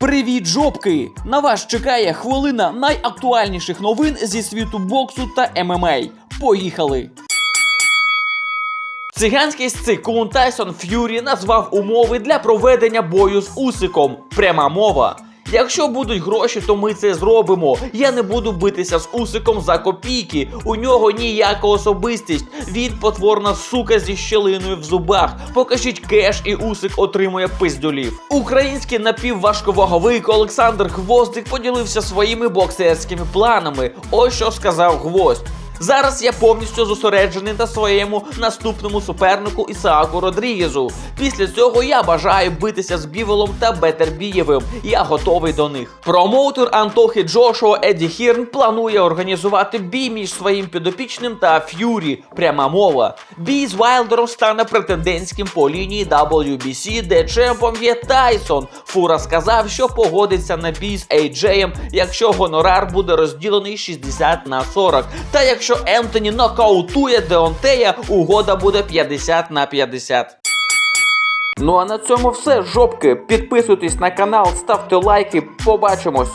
Привіт, жопки! На вас чекає хвилина найактуальніших новин зі світу боксу та ММА. Поїхали! Циганський сцикун Тайсон Ф'юрі назвав умови для проведення бою з Усиком. Пряма мова. Якщо будуть гроші, то ми це зробимо. Я не буду битися з Усиком за копійки. У нього ніяка особистість. Він потворна сука зі щелиною в зубах. Покажіть кеш, і Усик отримує пиздюлів. Український напівважковаговик Олександр Гвоздик поділився своїми боксерськими планами. Ось що сказав Гвоздь. Зараз я повністю зосереджений на своєму наступному супернику Ісааку Родрігезу. Після цього я бажаю битися з Бівелом та Бетербієвим. Я готовий до них. Промоутер Антохи Джошуа Еді Хірн планує організувати бій між своїм підопічним та Ф'юрі. Пряма мова. Бій з Вайлдером стане претендентським по лінії WBC, де чемпом є Тайсон. Фура сказав, що погодиться на бій з Ейджеєм, якщо гонорар буде розділений 60 на 40. Та якщо Ентоні нокаутує Деонтея, угода буде 50 на 50. Ну а на цьому все, жопки. Підписуйтесь на канал, ставте лайки. Побачимось.